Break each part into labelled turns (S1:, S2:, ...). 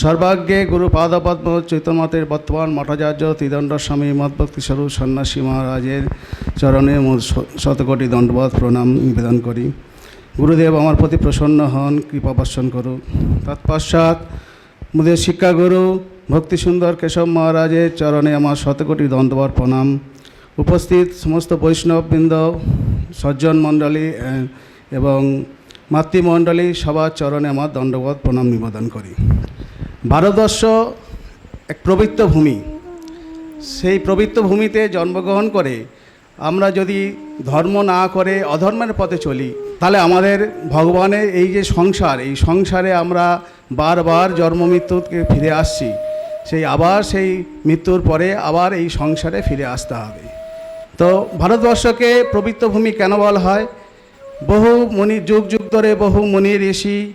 S1: সর্বাগ্যে গুরু পাদপদ্ম চৈতন্যতের বর্তমান মঠাচার্য ত্রিদণ্ড স্বামী মদভক্তি স্বরূপ সন্ন্যাসী মহারাজের চরণে শতকোটি দণ্ডবোধ প্রণাম নিবেদন করি। গুরুদেব, আমার প্রতি প্রসন্ন হন, কৃপা বর্ষণ করুক তৎপশ্চাৎ মুদের শিক্ষাগুরু ভক্তি সুন্দর কেশব মহারাজের চরণে আমার শতকোটি দণ্ডবোধ প্রণাম। উপস্থিত সমস্ত বৈষ্ণববৃন্দ, সজ্জন মণ্ডলী এবং মাতৃমণ্ডলী সবার চরণে আমার দণ্ডবোধ প্রণাম নিবেদন করি। ভারতবর্ষ এক পবিত্র ভূমি। সেই পবিত্র ভূমিতে জন্মগ্রহণ করে আমরা যদি ধর্ম না করে অধর্মের পথে চলি, তাহলে আমাদের ভগবানের এই যে সংসার, এই সংসারে আমরা বারবার জন্ম মৃত্যুকে ফিরে আসছি। সেই আবার সেই মৃত্যুর পরে আবার এই সংসারে ফিরে আসতে হবে। তো ভারতবর্ষকে পবিত্র ভূমি কেন বলা হয়? বহু মুনি যুগ যুগ ধরে বহু মুনি ঋষি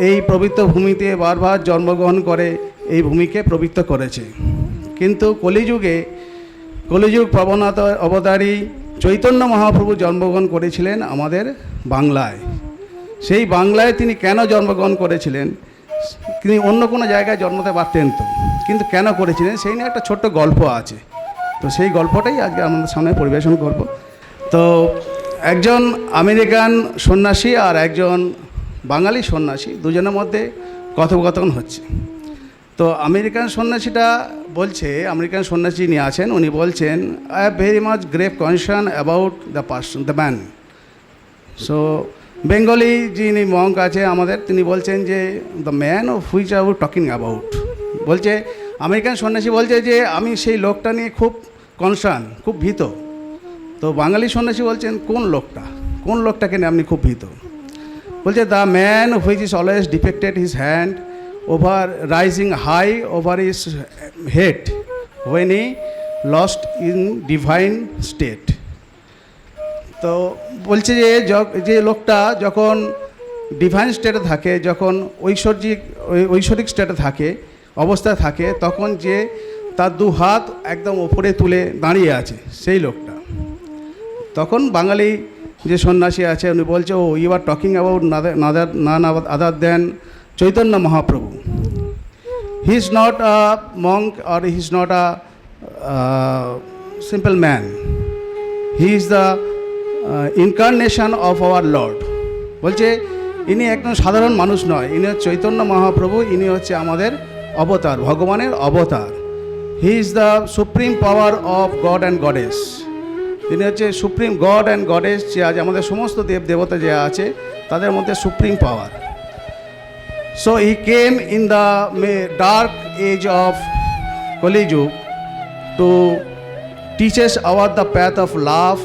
S1: এই পবিত্র ভূমিতে বারবার জন্মগ্রহণ করে, এই ভূমিকে পবিত্র করেছে। কিন্তু কলিযুগে, কলিযুগ প্রবণতা অবতারী চৈতন্য মহাপ্রভু জন্মগ্রহণ করেছিলেন আমাদের বাংলায়। সেই বাংলায় তিনি কেন জন্মগ্রহণ করেছিলেন? তিনি অন্য কোনো জায়গায় জন্মতে পারতেন তো। কিন্তু কেন করেছিলেন? সেই নিয়ে একটা ছোট্ট গল্প আছে। তো সেই গল্পটাই আজকে আমাদের সামনে পরিবেশন করব। তো একজন আমেরিকান সন্ন্যাসী আর একজন বাঙালি সন্ন্যাসী, দুজনের মধ্যে কথোপকথন হচ্ছে। তো আমেরিকান সন্ন্যাসীটা বলছে, আমেরিকান সন্ন্যাসী নিয়ে আছেন, উনি বলছেন I have very much grave concern about the person the man so Bengali যিনি মঙ্ক আছে আমাদের, তিনি বলছেন যে the man of which are talking about বলছে, আমেরিকান সন্ন্যাসী বলছে যে, আমি সেই লোকটা নিয়ে খুব কনসার্ন খুব ভীত। তো বাঙালি সন্ন্যাসী বলছেন, কোন লোকটা? কোন লোকটাকে নিয়ে আপনি খুব ভীত? বলছে the man which is always defected his hand over rising high over is head when he lost in divine state তো বলছে যে য- লোকটা যখন ডিভাইন স্টেটে থাকে, যখন ঐশ্বর্যিক ঐশ্বরিক স্টেটে থাকে, অবস্থায় থাকে, তখন যে তার দু হাত একদম ওপরে তুলে দাঁড়িয়ে আছে, সেই লোকটা। তখন বাঙালি যে সন্ন্যাসী আছে, উনি বলছে, ও you are talking about nother none other than Chaitanya Mahaprabhu he is not a monk or he is not a simple man he is the incarnation of our lord বলছে, ইনি একদম সাধারণ মানুষ নয়। ইনি হচ্ছে চৈতন্য মহাপ্রভু, ইনি হচ্ছে আমাদের অবতার, ভগবানের অবতার। He is the supreme power of god and goddess তিনি হচ্ছে সুপ্রিম গড অ্যান্ড গডেস, যে আজ আমাদের সমস্ত দেব দেবতা যে আছে, তাদের মধ্যে supreme power. So he came in the may dark age of Kaliyuga teach us about the path of love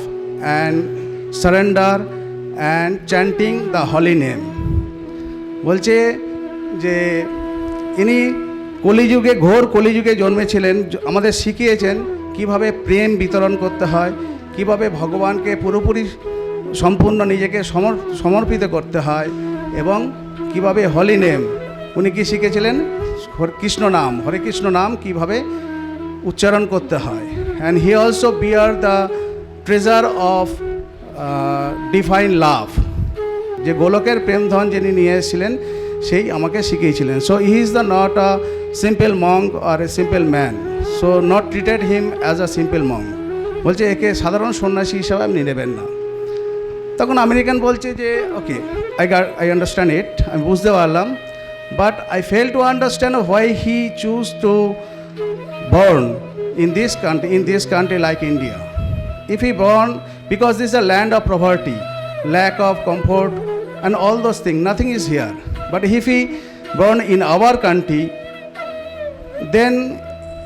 S1: and surrender and chanting the holy name. বলছে যে, ইনি কলিযুগে ঘোর কলিযুগে জন্মেছিলেন, আমাদের শিখিয়েছেন কীভাবে প্রেম বিতরণ করতে হয় কীভাবে ভগবানকে পুরোপুরি সম্পূর্ণ নিজেকে সমর, সমর্পিত করতে হয় এবং কীভাবে হলি নেম? উনি কি শিখেছিলেন? কৃষ্ণ নাম। হরে কৃষ্ণ নাম কীভাবে উচ্চারণ করতে হয়? And he also bear the treasure of divine love যে গোলকের প্রেমধন যিনি নিয়ে এসেছিলেন, সেই আমাকে শিখিয়েছিলেন। So he is the not a simple monk or a simple man so not treated him as a simple monk বলছে, একে সাধারণ সন্ন্যাসী হিসাবে আপনি নেবেন না। তখন আমেরিকান বলছে যে, okay I I understand it আমি বুঝতে পারলাম but I fail to understand why he choose to born in this country in this country like India if he born because this a land of poverty lack of comfort and all those thing nothing is here but if he born in our country then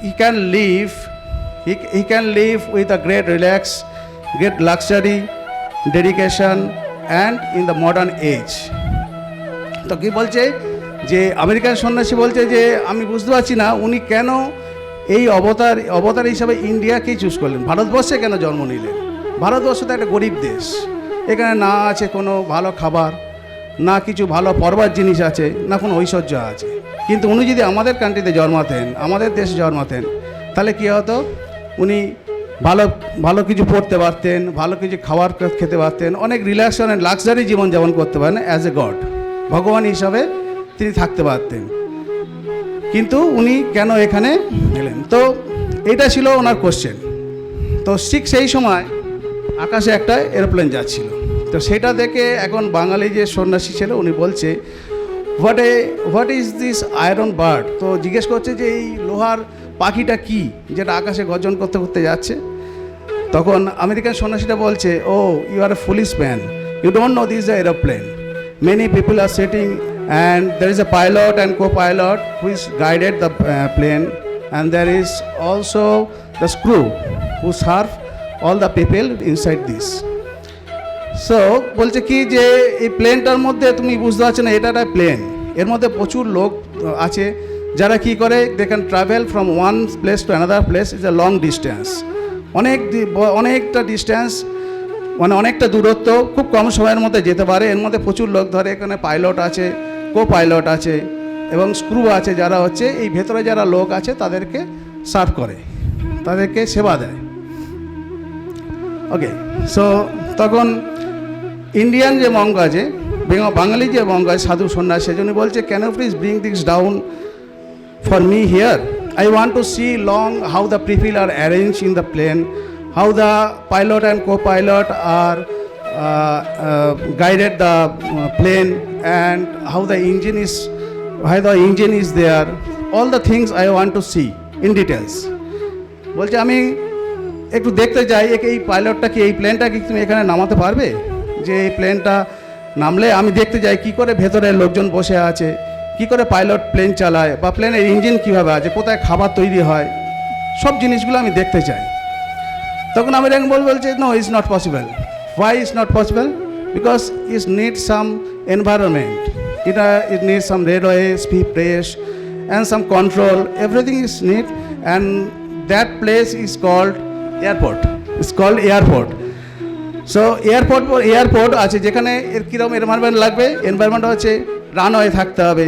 S1: he can live he, he can live with a great relax great luxury dedication and in the modern age. তো কি বলছে? যে American সন্ন্যাসী বলছে যে আমি বুঝতে পারছি না উনি কেন এই অবতার অবতার হিসাবে ইন্ডিয়াকেই চুজ করলেন? ভারতবর্ষে কেন জন্ম নিলেন? ভারতবর্ষ তো একটা গরিব দেশ। এখানে না আছে কোনো ভালো খাবার না কিছু ভালো পরবার জিনিস আছে না কোনো ঐশ্বর্য আছে। কিন্তু উনি যদি আমাদের কান্ট্রিতে জন্মাতেন আমাদের দেশে জন্মাতেন তাহলে কী হতো? ভালো ভালো কিছু পড়তে পারতেন, ভালো কিছু খাবার খেতে পারতেন, অনেক রিল্যাক্স অনেক লাক্সারি জীবনযাপন করতে পারেন অ্যাজ এ গড ভগবান হিসাবে তিনি থাকতে পারতেন। কিন্তু উনি কেন এখানে এলেন? তো এটা ছিল ওনার কোশ্চেন তো ঠিক সেই সময় আকাশে একটা এরোপ্লেন যাচ্ছিল। তো সেটা দেখে এখন বাঙালি যে সন্ন্যাসী ছিল, উনি বলছে what a what is this iron bird তো জিজ্ঞেস করছে যে এই লোহার পাখিটা কি? যেটা আকাশে গর্জন করতে করতে যাচ্ছে। তখন আমেরিকান সন্ন্যাসীটা বলছে ও you are a policeman you don't know this the aeroplane many people are sitting and there is a pilot and copilot who's guided the plane and there is also the crew who serve all the people inside this so বলছে কি যে, এই প্লেনটার মধ্যে তুমি বুঝতে পারছ না, এটা একটা প্লেন এর মধ্যে প্রচুর লোক আছে। যারা কি করে they can travel from one place to another place is a long distance অনেক অনেকটা ডিস্টেন্স মানে অনেকটা দূরত্ব, খুব কম সময়ের মধ্যে যেতে পারে। এর মধ্যে প্রচুর লোক, ধরে এখানে পাইলট আছে কো পাইলট আছে, এবং স্ক্রু আছে যারা হচ্ছে, এই ভেতরে যারা লোক আছে, তাদেরকে সার্ভ করে, তাদেরকে সেবা দেয়। ওকে সো তখন ইন্ডিয়ান যে মঙ্গ আছে বাঙালি যে মঙ্গ আছে, সাধু সন্ন্যাস সেজন্য বলছে can please bring this down for me here I want to see long how the people are arrange in the plane how the pilot and copilot are guided the uh, plane and how the engine is how the engine is there. All the things i want to see in details. বলছে আমি একটু দেখতে চাই এই পাইলটটা কি এই প্লেনটা কি তুমি এখানে নামাতে পারবে? যে এই প্লেনটা নামলে আমি দেখতে যাই কি করে ভেতরে লোকজন বসে আছে। কি করে পাইলট প্লেন চালায় বা প্লেনের ইঞ্জিন কীভাবে আছে, কোথায় খাবার তৈরি হয়, সব জিনিসগুলো আমি দেখতে চাই। তখন আমি র্যাঙ্ক বল বলছে no is not possible why is not possible because is need some environment এটা it need some railway speed press and some control everything is need and that place is called airport is called airport so airport airport আছে, যেখানে এর কীরকম environment লাগবে? Environment হচ্ছে runway থাকতে হবে।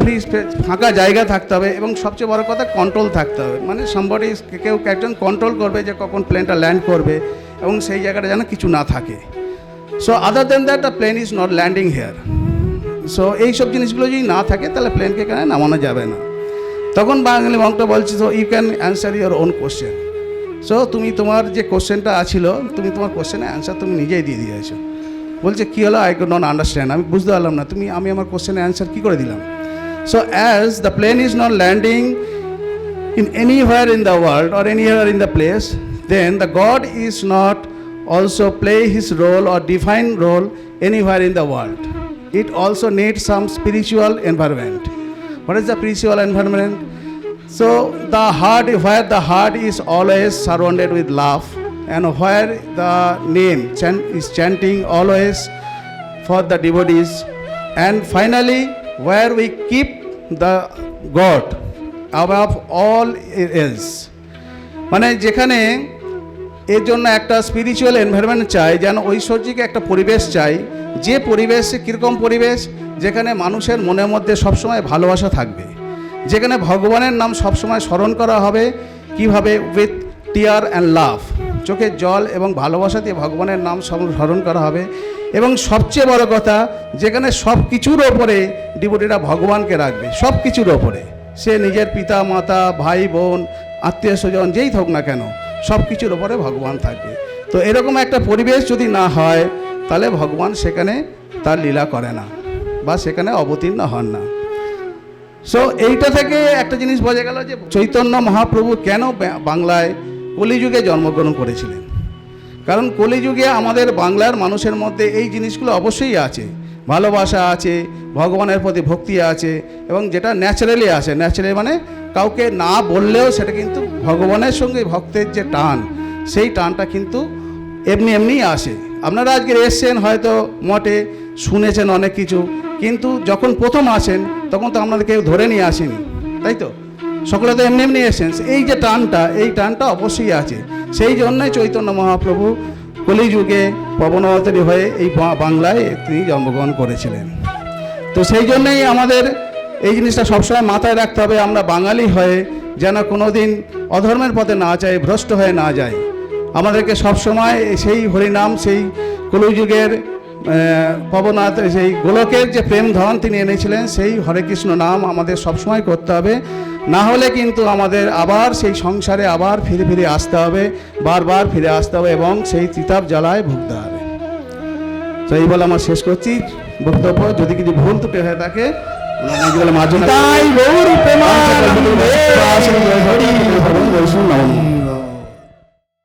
S1: Free space ফাঁকা জায়গা থাকতে হবে এবং সবচেয়ে বড় কথা কন্ট্রোল থাকতে হবে। মানে সম্বডি কেউ একজন কন্ট্রোল করবে যে কখন প্লেনটা ল্যান্ড করবে এবং সেই জায়গাটা যেন কিছু না থাকে। So other than that the plane is not landing here so এই সব জিনিসগুলো যদি না থাকে, তাহলে প্লেনকে এখানে নামানো যাবে না। তখন বাঙালি মঙ্কটা বলছে so you can answer your own question so তুমি তোমার যে কোশ্চেনটা আছিল, তুমি তোমার কোশ্চেনের অ্যান্সার তুমি নিজেই দিয়ে দিয়েছ। বলছে, কী হলো? আই নট আন্ডারস্ট্যান্ড আমি বুঝতে পারলাম না। তুমি, আমি আমার কোশ্চেনের অ্যান্সার কী করে দিলাম? So, as the plane is not landing in anywhere in the world or anywhere in the place, then the God is not also play his role or divine role anywhere in the world. It also needs some spiritual environment. What is the spiritual environment? So the heart, where the heart is always surrounded with love, and where the name chant, is chanting always for the devotees, and finally where we keep the God above all else. মানে যেখানে এর জন্য একটা spiritual environment চাই, যেন ঐশ্বর্যিক একটা পরিবেশ চাই, যে পরিবেশে কীরকম পরিবেশ, যেখানে মানুষের মনের মধ্যে সবসময় ভালোবাসা থাকবে, যেখানে ভগবানের নাম সবসময় স্মরণ করা হবে, কীভাবে? উইথ টিয়ার অ্যান্ড লাভ চোখের জল এবং ভালোবাসা দিয়ে ভগবানের নাম স্ম- স্মরণ করা হবে। এবং সবচেয়ে বড় কথা, যেখানে সব কিছুর ওপরে ডিবুটিরা ভগবানকে রাখবে সব কিছুর ওপরে। সে নিজের পিতা, মাতা, ভাই, বোন, আত্মীয় স্বজন যেই থাক না কেন সব কিছুর ওপরে ভগবান থাকবে। তো এরকম একটা পরিবেশ যদি না হয়, তাহলে ভগবান সেখানে তার লীলা করে না, বা সেখানে অবতীর্ণ হন না। সো এইটা থেকে একটা জিনিস বোঝা গেল যে চৈতন্য মহাপ্রভু কেন বাংলায় কলিযুগে জন্মগ্রহণ করেছিলেন? কারণ কলিযুগে আমাদের বাংলার মানুষের মধ্যে এই জিনিসগুলো অবশ্যই আছে। ভালোবাসা আছে, ভগবানের প্রতি ভক্তি আছে এবং যেটা ন্যাচারালি আসে ন্যাচারালি মানে কাউকে না বললেও সেটা কিন্তু ভগবানের সঙ্গে ভক্তের যে টান, সেই টানটা কিন্তু এমনি এমনিই আসে। আপনারা আজকে এসছেন, হয়তো মঠে শুনেছেন অনেক কিছু, কিন্তু যখন প্রথম আসেন, তখন তো আপনাদের কেউ ধরে নিয়ে আসেনি, তাই তো? সকলে তো এমনি এমনি এসেছেন, এই যে টানটা, এই টানটা অবশ্যই আছে। সেই জন্যই চৈতন্য মহাপ্রভু কলিযুগে পবনাবতারী হয়ে এই বাংলায় তিনি জন্মগ্রহণ করেছিলেন। তো সেই জন্যেই আমাদের এই জিনিসটা সবসময় মাথায় রাখতে হবে, আমরা বাঙালি হয়ে যেন কোনো দিন অধর্মের পথে না যাই, ভ্রষ্ট হয়ে না যাই। আমাদেরকে সবসময় সেই হরিনাম, সেই কলিযুগের পবনাথ সেই গোলকের যে প্রেম ধন তিনি এনেছিলেন সেই হরে কৃষ্ণ নাম আমাদের সবসময় করতে হবে। না হলে কিন্তু আমাদের আবার সেই সংসারে আবার ফিরে ফিরে আসতে হবে বারবার ফিরে আসতে হবে এবং সেই তিতাব জ্বালায় ভুগতে হবে। তো এই বলে আমার শেষ করছি বক্তব্য। যদি কিছু ভুল ত্রুটি হয়ে থাকে
S2: তাই গৌর
S1: নমঃ।